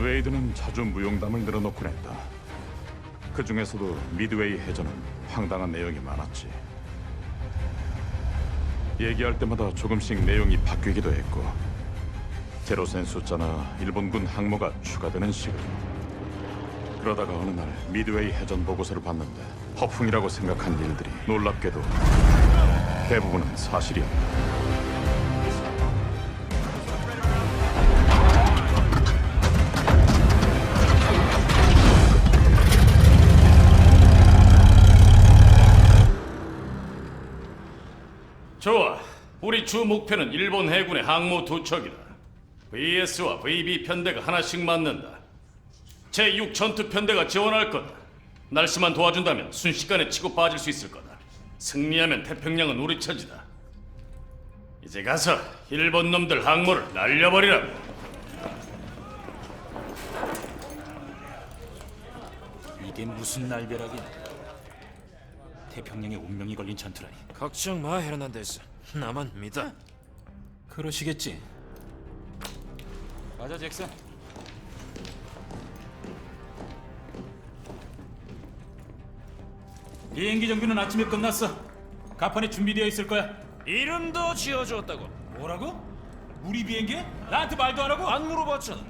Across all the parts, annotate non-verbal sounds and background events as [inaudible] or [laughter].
웨이드는 자주 무용담을 늘어놓곤 했다. 그 중에서도 미드웨이 해전은 황당한 내용이 많았지. 얘기할 때마다 조금씩 내용이 바뀌기도 했고 제로센 숫자나 일본군 항모가 추가되는 식으로. 그러다가 어느 날 미드웨이 해전 보고서를 봤는데 허풍이라고 생각한 일들이 놀랍게도 대부분은 사실이었다. 우리 주 목표는 일본 해군의 항모 두 척이다. VS와 VB 편대가 하나씩 맞는다. 제6 전투 편대가 지원할 거다. 날씨만 도와준다면 순식간에 치고 빠질 수 있을 거다. 승리하면 태평양은 우리 처지다. 이제 가서 일본 놈들 항모를 날려버리라고. 이게 무슨 날벼락이야? 태평양에 운명이 걸린 전투라니. 걱정 마 헤르난데스 나만 믿어 그러시겠지. 가자 잭슨. 비행기 정비는 아침에 끝났어. 가판에 준비되어 있을 거야. 이름도 지어줬다고 뭐라고? 우리 비행기? 나한테 말도 안 하고? 안 물어봤잖아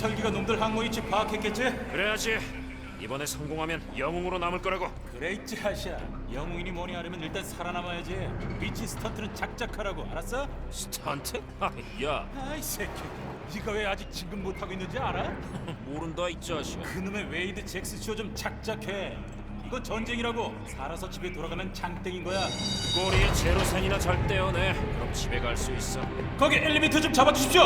정찰기가 놈들 항모 위치 파악했겠지? 그래야지 이번에 성공하면 영웅으로 남을 거라고 그래 있지 하샤. 영웅이니 뭐니 하려면 일단 살아남아야지. 위치 스턴트는 작작하라고 알았어? 스턴트? [laughs] 야 아이 새끼. 네가 왜 아직 지금 못하고 있는지 알아? [laughs] 모른다 이 자식아 그놈의 웨이드 잭스 쇼 좀 작작해. 이건 전쟁이라고. 살아서 집에 돌아가면 장땡인 거야. 꼬리에 제로센이나 잘 떼어내 그럼 집에 갈 수 있어 거기 엘리베이터 좀 잡아주십시오.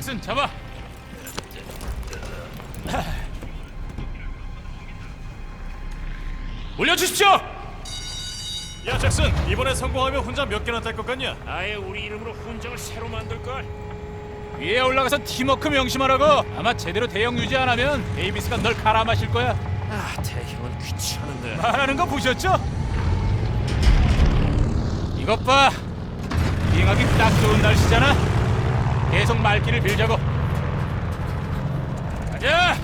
잭슨 잡아. 올려주십시오. 야 잭슨, 이번에 성공하면 혼자 몇 개나 딸 것 같냐? 아예 우리 이름으로 훈장을 새로 만들 걸 위에 올라가서 팀워크 명심하라고. 아마 제대로 대형 유지 안 하면 데이비스가 널 갈아 마실 거야. 아 대형은 귀찮은데 말하는 거 보셨죠? 이것 봐. 비행하기 딱 좋은 날씨잖아. 계속 말기를 빌자고. 가자.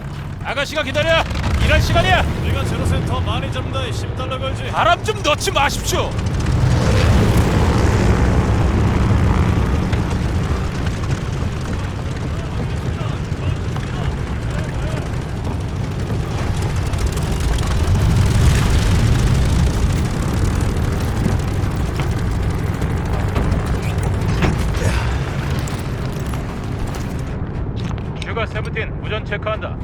아가씨가 기다려. 일할 시간이야. 내가 제로센 더 많이 잡는다. 10달러 걸지. 바람 좀 넣지 마십시오. 슈가 세븐틴 우전 체크한다.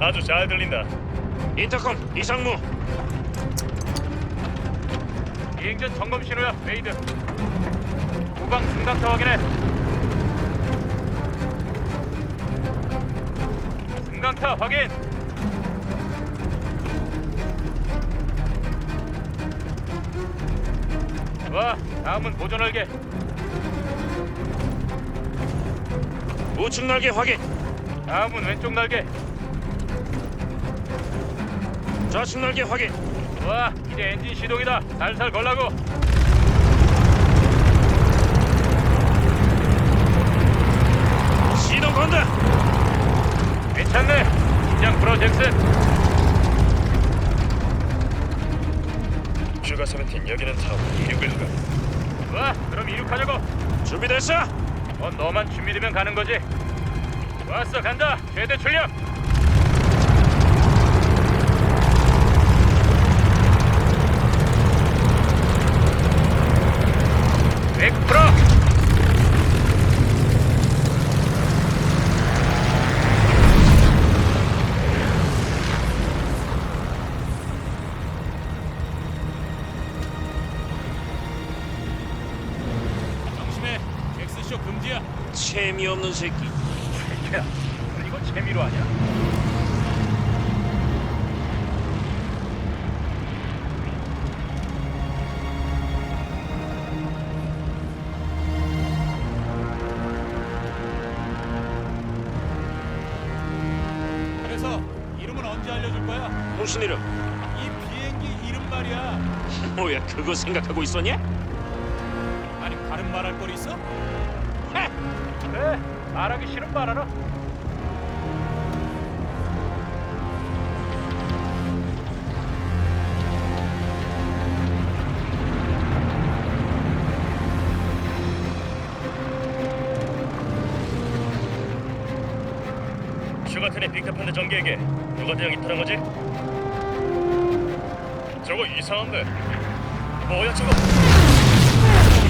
아주 잘 들린다. 인터컴 이상무. 비행전 점검 신호야 웨이드. 후방 승강타 확인해. 승강타 확인. 와 다음은 보존 날개 우측 날개 확인 다음은 왼쪽 날개 좌측 날개 확인 와 이제 엔진 시동이다 살살 걸라고 시동 건다 괜찮네 긴장 풀어 잭슨 슈가 세븐틴 여기는 타워. 이륙을 가. 와 그럼 이륙하자고 준비됐어? 어, 너만 준비되면 가는 거지. 왔어, 간다. 최대 출력. 백 프로. 정심해. 재미없는 새끼 무슨 이름? 이 비행기 이름 말이야. [laughs] 뭐야 그거 생각하고 있었냐? 아니 다른 말할 거리 있어? 그래 말하기 싫은 말하라. 슈가튼의 빅터펀드 전기에게 누가 대응 입찰한 거지? 저거 이상한데. 뭐야 저거?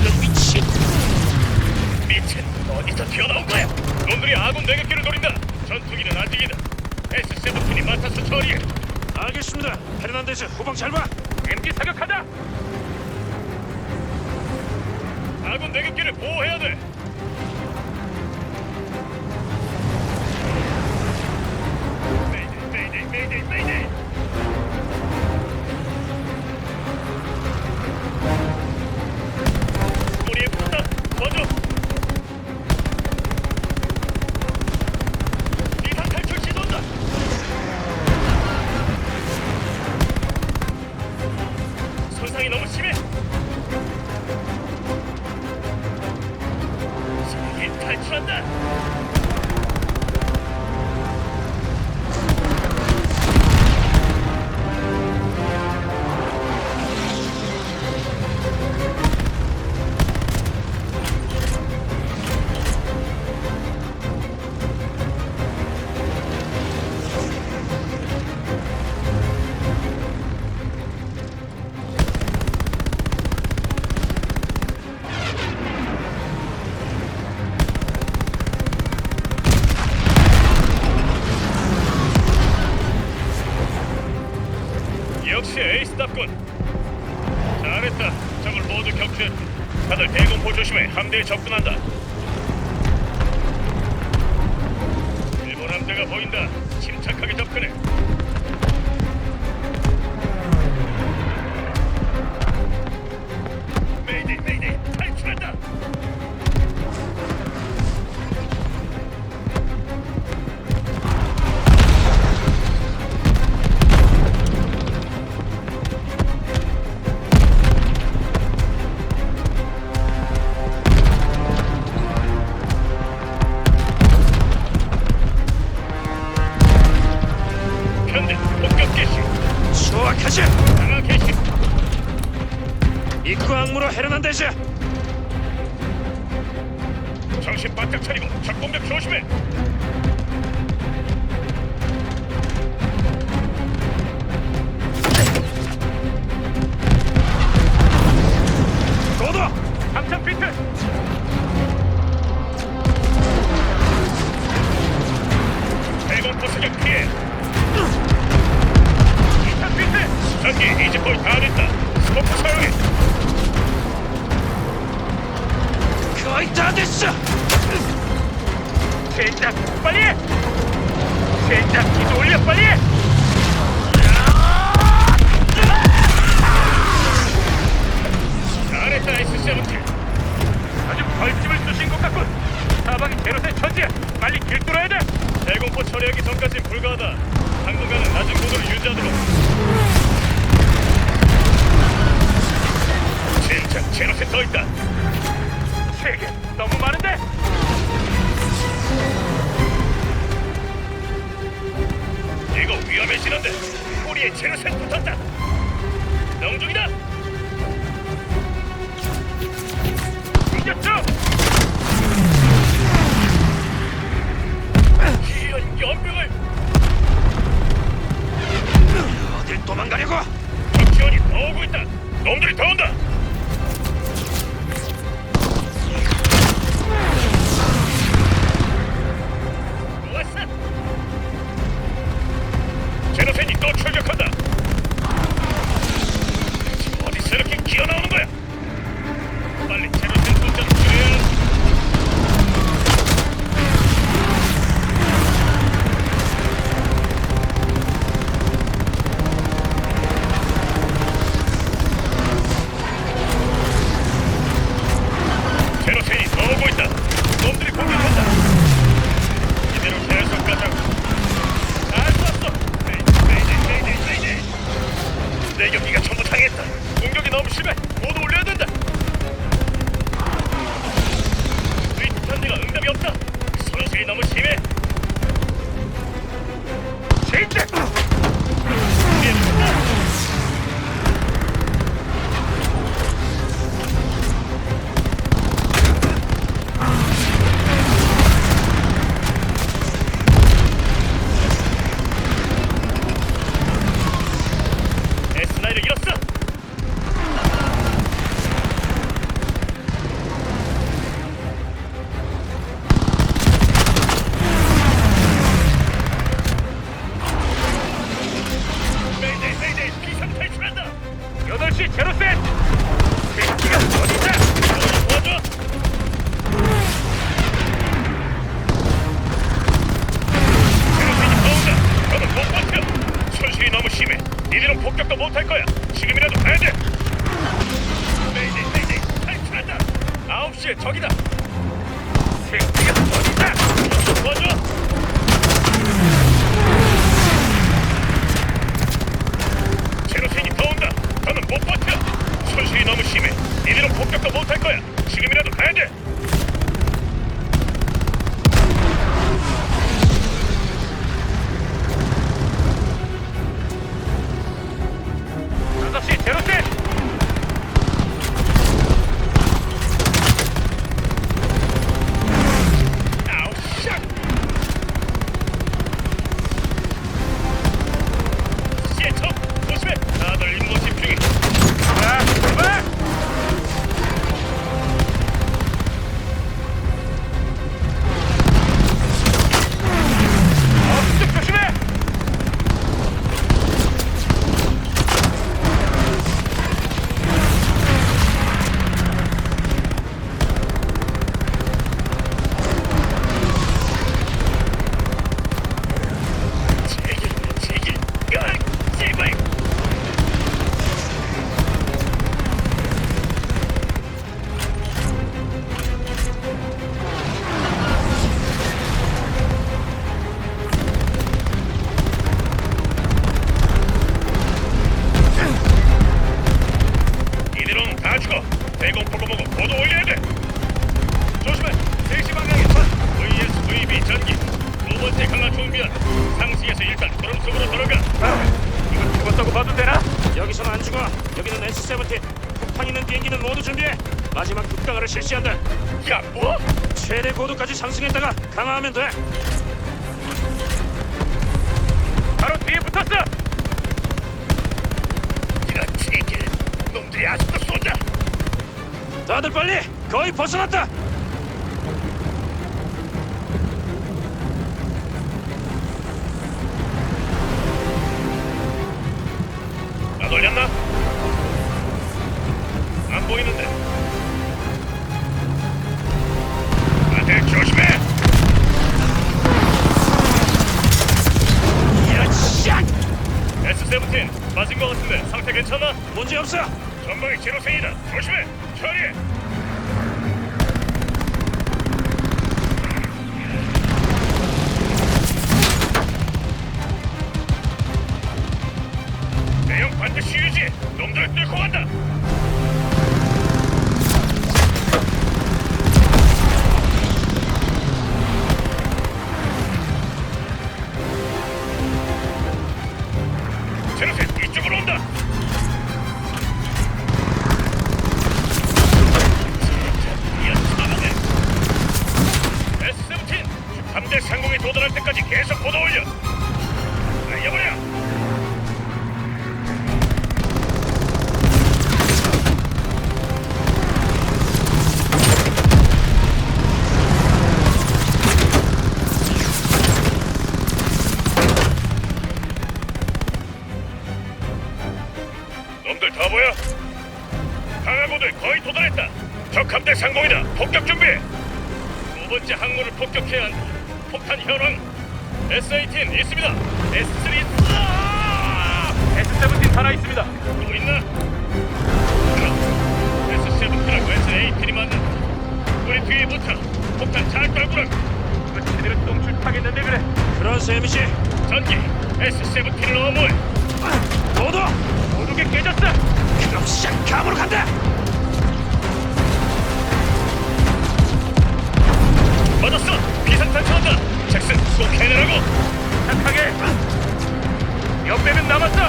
이런 미친. 미친 어디서 튀어나온 거야? 놈들이 아군 내격기를 노린다. 전투기는 아직이다. S-17이 맡아서 처리해. 알겠습니다. 페르난데스 후방 잘 봐. MG 사격하자. 아군 내격기를 보호해야 돼 저 정신 바짝 차리고 적 공격 조심해 거의 다 됐어. 젠장 빨리! 해 젠장 기도 올려 빨리! 해 잘했다 S-17 아주 벌집을 쑤신 것 같군. 사방이 제로세 천지야. 빨리 길 뚫어야 돼. 대공포 처리하기 전까진 불가하다. 당분간은 낮은 고도를 유지하도록. 진짜 제로세 더 있다 세 개 너무 많은데? 이거 위험해지는데 꼬리에 제로센 붙었다 명중이다. 이겼죠? 이런 연병을 어딜 도망가려고? 적지원이 더 오고 있다. 놈들이 더 온다 다들 빨리! 거의 벗어났다! 나 놀렸나? 안 보이는데. 다들 조심해! 야, 샷! S17 맞은 것 같은데 상태 괜찮아? 문제 없어! 전방에 제로생이다. 조심해. 처리해. 보여? 강화고들 거의 도달했다. 적 함대 상공이다. 폭격 준비. 두 번째 항로를 폭격해야 한다. 폭탄 현황. S18 있습니다. S3 아! S17 살아 있습니다. 또 있나? S17하고 S18이 맞는. 우리 뒤에 붙어. 폭탄 잘 떨구라. 제대로 똥줄 타겠는데 그래. 그러세 MC. 전기 S7킬러 어물. 모두 모두게 깨졌어. 시장 감으로 간다. 맞았어. 비상 탈출한다. 잭슨, 또 캐내라고. 착하게. 옆에는 남았다.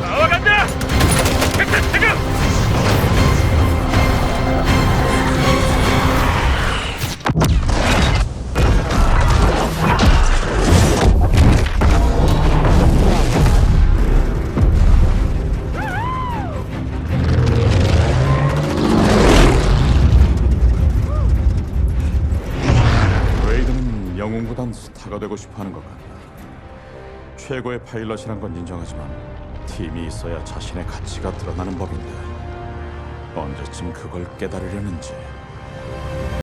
나와 간다. 잭슨, 지금. 스타가 되고 싶어하는 것 같다. 최고의 파일럿이란 건 인정하지만 팀이 있어야 자신의 가치가 드러나는 법인데 언제쯤 그걸 깨달으려는지.